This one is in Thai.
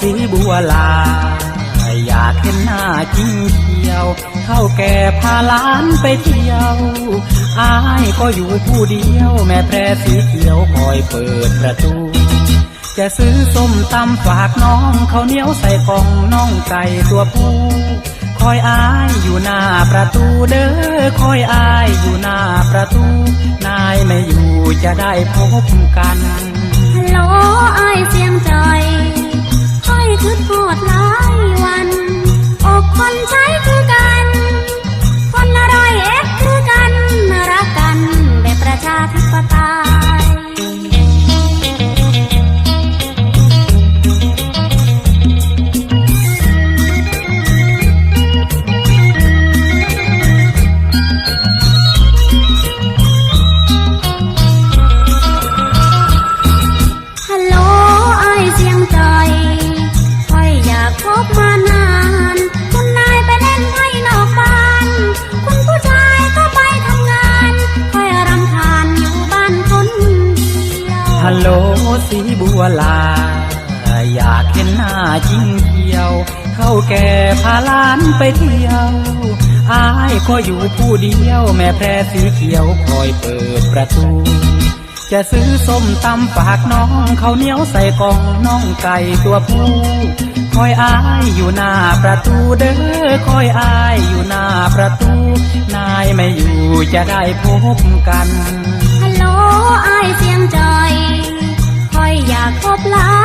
สีบัวลา อยากเห็นหน้าจริงเที่ยว เข้าแก่พาล้านไปเที่ยว อายก็อยู่ผู้เดียว แม่แพรสีเขียวคอยเปิดประตู จะซื้อส้มตำฝากน้องเขาวเหนียวใส่กล่องน้องไก่ตัวผู้คอยอายอยู่หน้าประตูเด้อคอยอายอยู่หน้าประตู นายไม่อยู่จะได้พบกัน ฮัลโหลสีบัวลา อยากเห็นหน้าจริงเที่ยว เข้าแก่พาล้านไปเที่ยวอายก็อยู่ผู้เดียว แม่แพรสีเขียวคอยเปิดประตู จะซื้อส้มตำฝากน้องเขาวเหนียวใส่กล่องน้องไก่ตัวผู้คอยอายอยู่หน้าประตูเด้อคอยอายอยู่หน้าประตู นายไม่อยู่จะได้พบกันฮัลโหลไอายเสียงจอย อยอยากพบลา